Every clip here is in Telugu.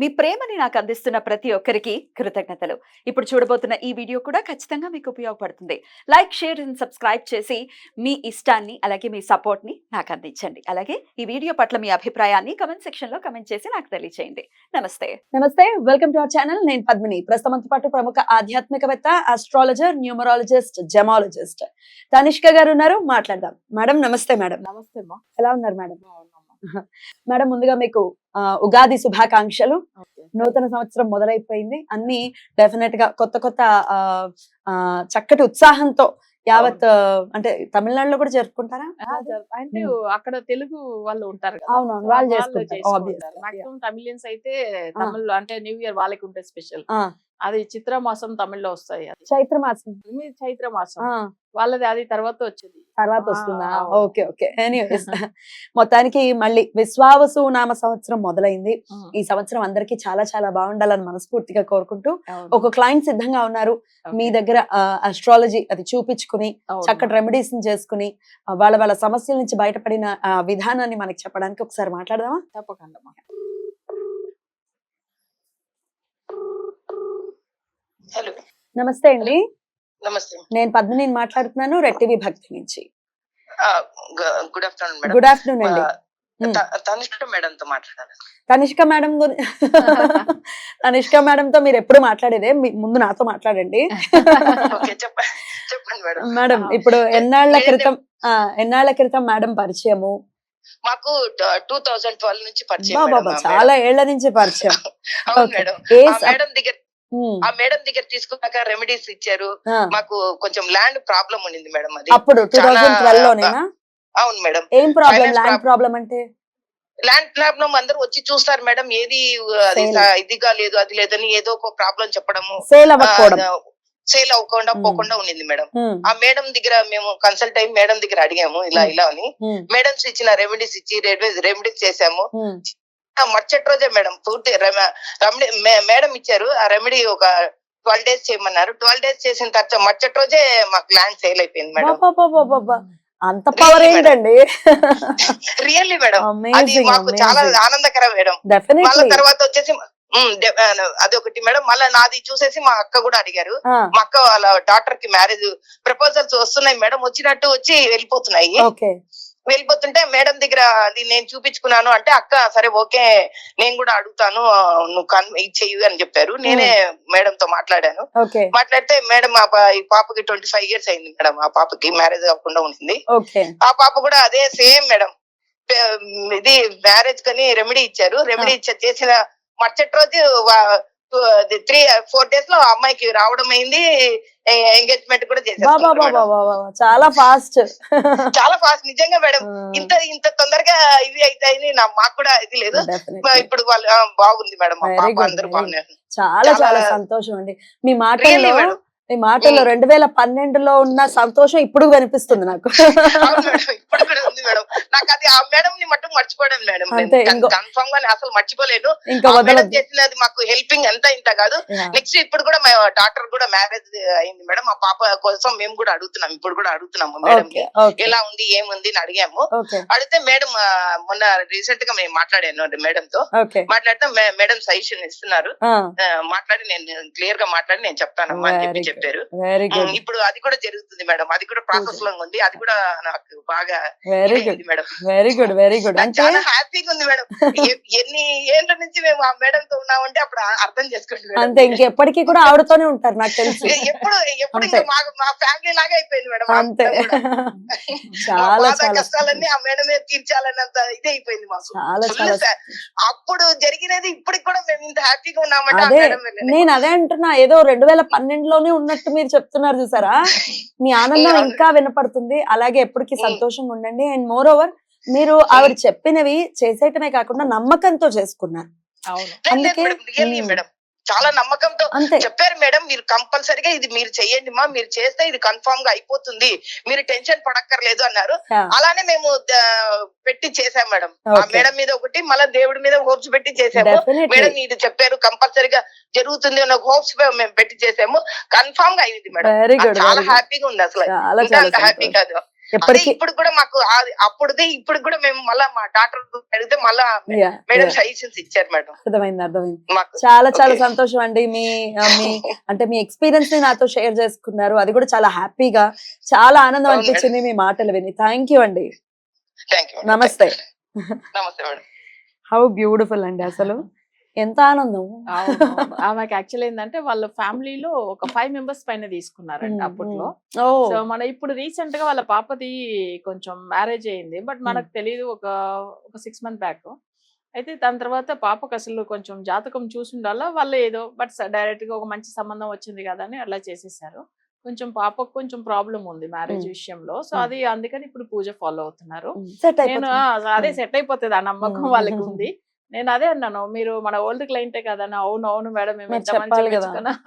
మీ ప్రేమని నాకు అందిస్తున్న ప్రతి ఒక్కరికి కృతజ్ఞతలు. ఇప్పుడు చూడబోతున్న ఈ వీడియో కూడా ఖచ్చితంగా మీకు ఉపయోగపడుతుంది. లైక్ షేర్ అండ్ సబ్స్క్రైబ్ చేసి మీ ఇష్టాన్ని అలాగే మీ సపోర్ట్ని నాకు అందించండి. అలాగే ఈ వీడియో పట్ల మీ అభిప్రాయాన్ని కమెంట్ సెక్షన్లో కమెంట్ చేసి నాకు తెలియజేయండి నమస్తే. నమస్తే. Welcome to our channel. నేను పద్మిని. ప్రస్తుతంతో పాటు ప్రముఖ ఆధ్యాత్మికవేత్త ఆస్ట్రాలజర్ న్యూమరాలజిస్ట్ జెమాలజిస్ట్ తనిష్క గారు ఉన్నారు. మాట్లాడదాం. మేడం నమస్తే మేడం. నమస్తే ఎలా ఉన్నారు మేడం? మేడం ముందుగా మీకు ఉగాది శుభాకాంక్షలు. నూతన సంవత్సరం మొదలైపోయింది. అన్ని డెఫినెట్గా కొత్త కొత్త చక్కటి ఉత్సాహంతో యావత్ అంటే తమిళనాడులో కూడా జరుపుకుంటారా? అంటే అక్కడ తెలుగు వాళ్ళు ఉంటారు అవునవును వాళ్ళు చేసుకుంటారు. మాక్సిమం తమిళియన్స్ అయితే తమిళ్ అంటే న్యూ ఇయర్ వాళ్ళకి ఉంటే స్పెషల్. అది చిత్ర మాసం తమిళ్ళో వస్తాయి. అది. చైత్ర మాసం చైత్ర మాసం వాళ్ళది అది తర్వాత వచ్చేది. తర్వాత వస్తుందా. ఓకే ఓకే ఎనీవేస్ మొత్తానికి మళ్ళీ విశ్వావసు నామ సంవత్సరం మొదలైంది ఈ సంవత్సరం అందరికీ చాలా చాలా బాగుండాలని మనస్ఫూర్తిగా కోరుకుంటూ. ఒక క్లయింట్ సిద్ధంగా ఉన్నారు. మీ దగ్గర అస్ట్రాలజీ అది చూపించుకుని. చక్కటి రెమెడీస్ చేసుకుని వాళ్ళ వాళ్ళ సమస్యల నుంచి బయటపడిన విధానాన్ని మనకి చెప్పడానికి ఒకసారి మాట్లాడదామా తప్పకుండా. హలో నమస్తే అండి నమస్తే. నేను పద్మిని మాట్లాడుతున్నాను రెడ్ టీవీ భక్తి నుంచి. Good afternoon madam. Good afternoon అండి. తనిష్ట మేడం తో మాట్లాడాలి. తనిష్క మేడం గురి తనిష్క మేడం తో మీరు ఎప్పుడు మాట్లాడేదే మీ- ముందు నాతో మాట్లాడండి. చెప్పండి మేడం. ఇప్పుడు ఎన్నాళ్ళ. క్రితం ఎన్నాళ్ళ క్రితం మేడం పరిచయము? మాకు టూ థౌజండ్ ట్వెల్వ్ నుంచి పరిచయం చాలా ఏళ్ళ నుంచి పరిచయం. మేడం. ఏ దగ్గర ఆ మేడం దగ్గర తీసుకున్నాక రెమెడీస్ ఇచ్చారు. మాకు కొంచెం ల్యాండ్ ప్రాబ్లం ఉండింది మేడం అది. అప్పుడు అవును మేడం. ఏం ప్రాబ్లం ల్యాండ్ ప్రాబ్లం అంటే? ల్యాండ్ ప్రాబ్లం అందరూ వచ్చి చూస్తారు మేడం. ఏది అది ఇదిగా లేదు అది లేదని ఏదో ఒక ప్రాబ్లం చెప్పడము. సేల్ అవ్వకుండా. పోకుండా ఉండింది మేడం. ఆ మేడం దగ్గర మేము కన్సల్ట్ అయ్యి మేడం దగ్గర అడిగాము ఇలా. ఇలా అని. మేడమ్స్ ఇచ్చిన రెమెడీస్ ఇచ్చి రెమెడీస్ చేసాము మరుసటి రోజే మేడం పూర్తి రెమెడీ మేడం ఇచ్చారు. ఆ రెమెడీ ఒక ట్వెల్వ్ డేస్ చేయమన్నారు. ట్వెల్వ్ డేస్ చేసిన తర్వాత మరుసటి రోజే మాకు ల్యాండ్ సేల్ అయిపోయింది మేడం. అంత పవర్. ఏంటండి? Really madam. అది మాకు చాలా ఆనందకరం మేడం. మళ్ళా తర్వాత వచ్చేసి అదొకటి మేడం. మళ్ళీ నాది చూసేసి మా అక్క కూడా అడిగారు. మా అక్క వాళ్ళ డాక్టర్కి మ్యారేజ్ ప్రపోజల్స్ వస్తున్నాయి మేడం. వచ్చినట్టు వచ్చి వెళ్ళిపోతున్నాయి. ఓకే వెళ్ళిపోతుంటే మేడం దగ్గర అది నేను చూపించుకున్నాను అంటే అక్క సరే ఓకే నేను కూడా అడుగుతాను నువ్వు కన్ చెయ్యి అని చెప్పారు. నేనే మేడం తో మాట్లాడాను. మాట్లాడితే మేడం ఆ పాపకి ట్వంటీ ఫైవ్ ఇయర్స్ అయింది మేడం. ఆ పాపకి మ్యారేజ్ అవ్వకుండా ఉంటుంది ఆ పాప కూడా అదే సేమ్ మేడం. ఇది మ్యారేజ్ కని రెమెడీ ఇచ్చారు. రెమెడీ చేసిన మరుసటి రోజు త్రీ ఫోర్ డేస్లో అమ్మాయికి రావడం అయింది. ఎంగేజ్మెంట్ కూడా. బాబా చాలా ఫాస్ట్ చాలా ఫాస్ట్ నిజంగా మేడం. ఇంత ఇంత తొందరగా ఇవి అవుతాయని నా మాకు కూడా ఇది లేదు. ఇప్పుడు వాళ్ళు బాగుంది మేడం. అందరూ బాగున్నారు. చాలా చాలా సంతోషం అండి. మీ మాటల్లో మేడం. మీ మాటల్లో రెండు వేల పన్నెండులో ఉన్న సంతోషం ఇప్పుడు కనిపిస్తుంది నాకు. ఇప్పుడు కూడా ఉంది మేడం. నాకు అది ఆ మేడం. ని మట్టుకు మర్చిపోవడం మేడం కన్ఫర్మ్గా అసలు మర్చిపోలేను. ఇంకా చేసినది మాకు హెల్పింగ్ ఎంత ఇంత కాదు. నెక్స్ట్ ఇప్పుడు కూడా మా డాక్టర్ కూడా మ్యారేజ్ అయింది మేడం. మా పాప కోసం మేము కూడా అడుగుతున్నాం. ఇప్పుడు కూడా అడుగుతున్నాము మేడం. ఎలా ఉంది ఏముంది అని అడిగాము. అడిగితే మేడం మొన్న రీసెంట్గా మేము మాట్లాడాను మేడం తో మాట్లాడితే మేడం సజెషన్ ఇస్తున్నారు. మాట్లాడి నేను క్లియర్గా మాట్లాడి నేను చెప్తానమ్మా అని చెప్పి. చెప్పారు. ఇప్పుడు అది కూడా జరుగుతుంది మేడం. అది కూడా ప్రాసెస్లో ఉంది. అది కూడా నాకు బాగా very good madam. Very good very good చాలా హ్యాపీగా ఉంది మేడం. ఎన్ని ఏళ్ళ నుంచి మేము ఆ మేడం తో ఉన్నామంటే అప్పుడు అర్థం చేసుకోండి. అంతే ఇంకెప్పటికీ కూడా ఆవిడతోనే ఉంటారు నాకు తెలుసు. ఎప్పుడు ఎప్పుడు మా ఫ్యామిలీ లాగా అయిపోయింది మేడం. అంతే. చాలా కష్టాలన్నీ ఆ మేడమే తీర్చాలన్నంత ఇది అయిపోయింది మాకు. అప్పుడు జరిగినది ఇప్పటికి కూడా మేము ఇంత హ్యాపీగా ఉన్నామంటే. నేను అదే అంటున్నా. ఏదో రెండు వేల పన్నెండులోనే ఉన్నట్టు మీరు చెప్తున్నారు చూసారా మీ ఆనందం. ఇంకా వినపడుతుంది అలాగే ఎప్పటికీ. సంతోషంగా ఉండండి అండ్ మోర్ ఓవర్ మీరు ఆవిడ చెప్పినవి చేసేయటమే కాకుండా నమ్మకంతో చేసుకున్నారు అందుకే-. మేడం చాలా నమ్మకంతో చెప్పారు మేడం మీరు కంపల్సరీగా ఇది మీరు చెయ్యండి మా మీరు చేస్తే ఇది కన్ఫర్మ్గా అయిపోతుంది. మీరు టెన్షన్ పడక్కర్లేదు అన్నారు. అలానే మేము పెట్టి చేసాం మేడం. ఆ. మేడం మీద ఒకటి మళ్ళీ దేవుడి మీద హోప్స్ పెట్టి చేసాము మేడం ఇది చెప్పారు కంపల్సరీగా జరుగుతుంది అన్న హోప్స్ మేము పెట్టి చేసాము కన్ఫర్మ్గా అయింది మేడం. చాలా హ్యాపీగా ఉంది అసలు. ఇంకా అంత హ్యాపీ. కాదు. అదే ఇప్పుడు కూడా మాకు అప్పుడుది ఇప్పుడు కూడా మేము మళ్ళా మా డాక్టర్ అడిగితే మళ్ళా మేడం. సజెషన్స్ ఇచ్చారు మేడం. అర్థమైంది అర్థమైంది. చాలా చాలా. సంతోషం అండి. మీ మీ అంటే మీ ఎక్స్పీరియన్స్ని నాతో షేర్ చేసుకున్నారు. అది కూడా చాలా హ్యాపీగా చాలా ఆనందం అనిపించింది మీ మాటలు విని. థ్యాంక్ యూ అండి. నమస్తే. నమస్తే మేడం. హౌ బ్యూటిఫుల్ అండి అసలు. ఎంత ఆనందం. ఆమెకి యాక్చువల్ ఏంటంటే వాళ్ళ ఫ్యామిలీలో ఒక ఫైవ్ మెంబర్స్ పైన తీసుకున్నారండి అప్పట్లో. సో మన ఇప్పుడు రీసెంట్గా వాళ్ళ పాపది కొంచెం మ్యారేజ్ అయింది. బట్ మనకు తెలియదు ఒక ఒక సిక్స్ మంత్ బ్యాక్ అయితే దాని తర్వాత పాపకు అసలు కొంచెం జాతకం చూసి ఉండాలా వాళ్ళు ఏదో బట్ డైరెక్ట్గా ఒక మంచి సంబంధం వచ్చింది కదా అని అలా చేసేసారు. కొంచెం పాపకు కొంచెం ప్రాబ్లం ఉంది మ్యారేజ్. విషయంలో. సో. అది అందుకని ఇప్పుడు పూజ ఫాలో అవుతున్నారు. నేను అదే సెట్ అయిపోతుంది ఆ నమ్మకం. వాళ్ళకి ఉంది. నేను అదే అన్నాను మీరు మన ఓల్డ్ క్లయింటే కదా. అవును అవును మేడం మేము ఎంత చెప్పాలి.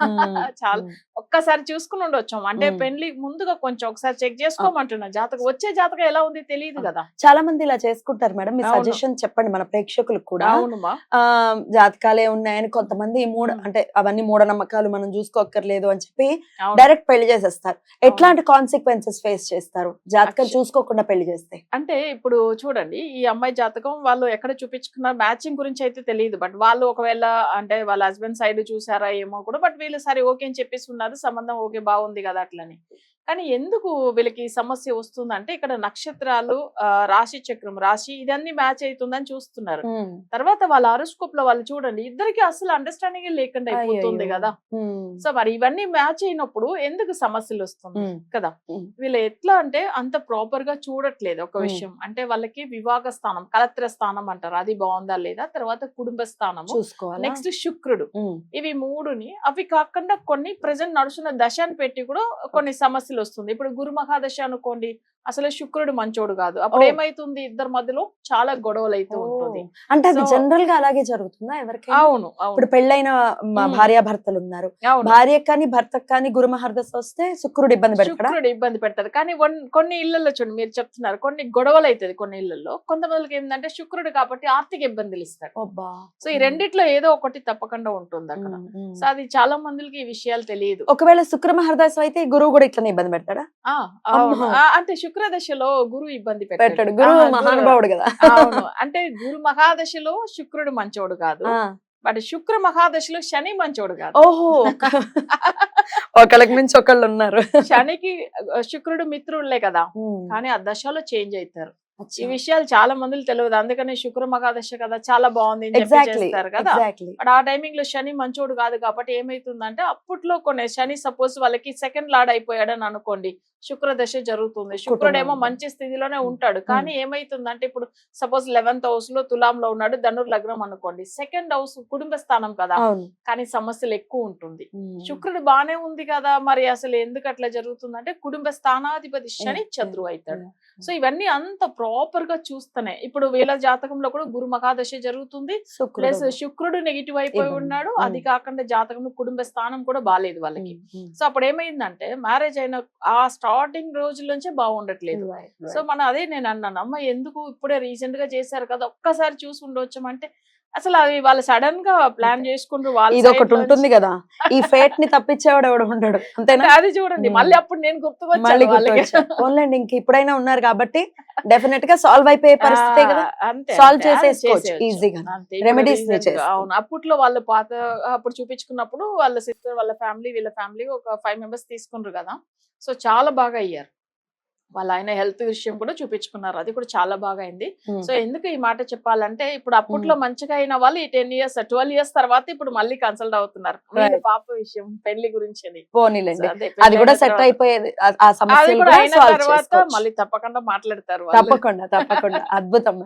చాలా ఒక్కసారి చూసుకుని ఉండొచ్చు అంటే. పెళ్ళి ముందుగా కొంచెం ఒకసారి చెక్ చేసుకోమంటున్నా జాతకం వచ్చే జాతకం ఎలా ఉంది తెలియదు. కదా చాలా మంది ఇలా చేసుకుంటారు మేడం మీ. సజెషన్ చెప్పండి మన ప్రేక్షకులకు కూడా అవునుమా ఆ జాతకాలే ఉన్నాయని కొంతమంది మూఢ ఉమ్. అంటే అవన్నీ మూఢనమ్మకాలు మనం చూసుకోక్కర్లేదు అని చెప్పి. డైరెక్ట్ పెళ్ళి చేసేస్తారు ఎట్లాంటి కాన్సిక్వెన్సెస్ ఫేస్ చేస్తారు జాతకం చూసుకోకుండా పెళ్ళి చేస్తే అంటే ఇప్పుడు చూడండి ఈ అమ్మాయి జాతకం వాళ్ళు ఎక్కడ చూపించుకున్న మ్యాచింగ్ గురించి అయితే తెలియదు బట్ వాళ్ళు ఒకవేళ అంటే వాళ్ళ హస్బెండ్ సైడ్ చూసారా ఏమో కూడా బట్ వీళ్ళు సరే ఓకే అని చెప్పేసి ఉన్నారు. సంబంధం ఓకే బాగుంది కదా అట్లని. కానీ ఎందుకు వీళ్ళకి సమస్య వస్తుందంటే ఇక్కడ నక్షత్రాలు రాశి చక్రం రాశి ఇదన్నీ మ్యాచ్ అవుతుందని చూస్తున్నారు తర్వాత వాళ్ళ అరోస్కోప్లో వాళ్ళు చూడండి ఇద్దరికి అసలు అండర్స్టాండింగ్ లేకుండా అయిపోతుంది. కదా. సో మరి ఇవన్నీ మ్యాచ్ అయినప్పుడు ఎందుకు సమస్యలు వస్తుంది. కదా. వీళ్ళు ఎట్లా అంటే అంత ప్రాపర్గా చూడట్లేదు ఒక. విషయం అంటే వాళ్ళకి వివాహ స్థానం కలత్ర స్థానం అంటారు అది బాగుందా లేదా తర్వాత కుటుంబ చూసుకోవాలా నెక్స్ట్ శుక్రుడు. ఇవి మూడుని అవి కాకుండా కొన్ని ప్రజెంట్ నడుస్తున్న దశ అని పెట్టి కూడా కొన్ని సమస్యలు వస్తుంది ఇప్పుడు గురు మహాదశ అనుకోండి అసలు శుక్రుడు మంచోడు కాదు. అప్పుడు. ఏమైతుంది? ఇద్దరి మధ్యలో చాలా గొడవలు అయితే ఉంటుంది. అంటే అది జనరల్గా అలాగే జరుగుతుందా ఎవరికైనా? అవును ఇప్పుడు పెళ్ళైన. భార్యాభర్తలు ఉన్నారు. భార్య కానీ భర్తకు కానీ గురు మహర్దశ వస్తే శుక్రుడు ఇబ్బంది పెడతాడా? శుక్రుడు ఇబ్బంది పెడతాడు. కానీ కొన్ని ఇళ్ళలో చూడండి మీరు చెప్తున్నారు కొన్ని గొడవలు అవుతుంది కొన్ని ఇళ్ళలో కొంతమందికి ఏంటంటే శుక్రుడు కాబట్టి ఆర్థిక ఇబ్బందులు ఇస్తాడు. సో ఈ రెండిట్లో ఏదో ఒకటి తప్పకుండా ఉంటుంది అక్కడ. సో అది చాలా మందికి ఈ విషయాలు తెలియదు. ఒకవేళ శుక్ర మహర్దశ అయితే గురువు కూడా ఇట్లనే ఇబ్బంది పెడతాడా? అంటే శుక్రదశలో గురువు ఇబ్బంది పెట్టాడు. గురువు మహానుభావుడు కదా. అవును. అంటే గురు మహాదశలో శుక్రుడు మంచోడు కాదు. బట్ శుక్ర మహాదశలో శని మంచోడు కాదు. ఓహో! ఒకళ్ళకి మించి ఒకళ్ళు ఉన్నారు. శనికి శుక్రుడు మిత్రులే కదా. కానీ ఆ దశలో చేంజ్ అవుతారు ఈ. విషయాలు చాలా మందికి తెలియదు. అందుకని శుక్ర మహాదశ కదా చాలా బాగుంది చేస్తారు కదా. బట్ ఆ టైమింగ్లో శని మంచోడు కాదు కాబట్టి ఏమైతుందంటే అప్పట్లో కొన్ని శని సపోజ్ వాళ్ళకి సెకండ్ లార్డ్ అయిపోయాడని అనుకోండి. శుక్ర దశ జరుగుతుంది శుక్రుడేమో. మంచి స్థితిలోనే ఉంటాడు కానీ ఏమైతుందంటే ఇప్పుడు సపోజ్ లెవెన్త్ హౌస్లో తులాంలో ఉన్నాడు ధనుర్ లగ్నం అనుకోండి సెకండ్ హౌస్ కుటుంబ స్థానం కదా కానీ సమస్యలు ఎక్కువ ఉంటుంది. శుక్రుడు బానే ఉంది కదా మరి అసలు ఎందుకు అట్లా జరుగుతుందంటే కుటుంబ స్థానాధిపతి శని చంద్రువు అవుతాడు సో ఇవన్నీ అంత ప్రాపర్గా చూస్తేనే ఇప్పుడు వీళ్ళ జాతకంలో కూడా గురు మహాదశ జరుగుతుంది. ప్లస్ శుక్రుడు నెగిటివ్ అయిపోయి. ఉన్నాడు. అది కాకుండా జాతకంలో కుటుంబ స్థానం కూడా బాగాలేదు వాళ్ళకి. సో అప్పుడు ఏమైందంటే మ్యారేజ్ అయిన ఆ స్టార్టింగ్ రోజుల నుంచే బాగుండట్లేదు. సో మన అదే నేను అన్నాను అమ్మ ఎందుకు ఇప్పుడే రీసెంట్గా చేశారు కదా ఒక్కసారి చూసి ఉండొచ్చు అంటే అసలు అవి వాళ్ళు సడన్గా ప్లాన్ చేసుకుంటారు వాళ్ళ ఇది ఒకటి ఉంటుంది. కదా ఈ ఫేట్ని తప్పించేవాడు ఎవడు ఉండడు అంతేనా అది చూడండి. మళ్ళీ అప్పుడు నేను గుర్తుకొచ్చాను ఇంక ఇప్పుడైనా ఉన్నారు కాబట్టి డెఫినెట్గా సాల్వ్ అయిపోయే పరిస్థితే కదా. అది చేసేసుకోవచ్చు చేసేయచ్చు. easy గా. అంతే. ఇప్పుడు Remedies ని recent గా, చేసుకో. అవును అప్పట్లో వాళ్ళు పాత అప్పుడు చూపించుకున్నప్పుడు వాళ్ళ సిస్టర్ వాళ్ళ ఫ్యామిలీ వీళ్ళ ఫ్యామిలీ ఒక ఫైవ్ మెంబర్స్ తీసుకున్నారు కదా సో చాలా బాగా అయ్యారు వాళ్ళ ఆయన హెల్త్ విషయం కూడా చూపించుకున్నారు. అది కూడా చాలా బాగా అయింది. సో ఎందుకు ఈ మాట చెప్పాలంటే ఇప్పుడు అప్పట్లో మంచిగా అయిన వాళ్ళు ఈ టెన్ ఇయర్స్ ట్వెల్వ్ ఇయర్స్ తర్వాత ఇప్పుడు మళ్ళీ కన్సల్ట్ అవుతున్నారు. పాప విషయం పెళ్ళి గురించి అది. కూడా సెట్ అయిపోయేది. అయిన తర్వాత మళ్ళీ తప్పకుండా మాట్లాడతారు. తప్పకుండా తప్పకుండా. అద్భుతం.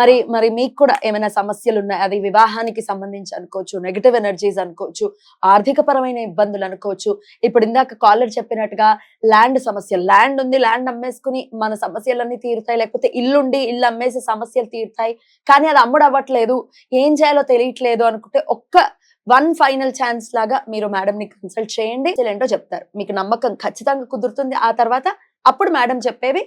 మరి మరి మీకు కూడా ఏమైనా సమస్యలు ఉన్నాయి? అది వివాహానికి సంబంధించి అనుకోవచ్చు నెగటివ్ ఎనర్జీస్ అనుకోవచ్చు ఆర్థిక పరమైన ఇబ్బందులు అనుకోవచ్చు. ఇప్పుడు ఇందాక కాలర్ చెప్పినట్టుగా ల్యాండ్ సమస్య ల్యాండ్ ఉంది ల్యాండ్ అమ్మేసుకుని మన సమస్యలన్నీ తీరుతాయి లేకపోతే ఇల్లుండి ఇల్లు అమ్మేసి సమస్యలు తీరుతాయి. కానీ అది అమ్ముడు అవ్వట్లేదు ఏం చేయాలో తెలియట్లేదు అనుకుంటే ఒక్క వన్ ఫైనల్ ఛాన్స్ లాగా మీరు మేడం ని కన్సల్ట్ చేయండి. ఏంటో చెప్తారు. మీకు నమ్మకం ఖచ్చితంగా కుదురుతుంది. ఆ తర్వాత అప్పుడు మేడం చెప్పేవి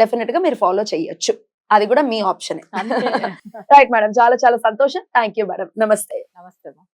డెఫినెట్గా మీరు ఫాలో చేయొచ్చు. అది కూడా మీ ఆప్షన్. Right madam. చాలా చాలా సంతోషం. Thank you madam. నమస్తే. నమస్తే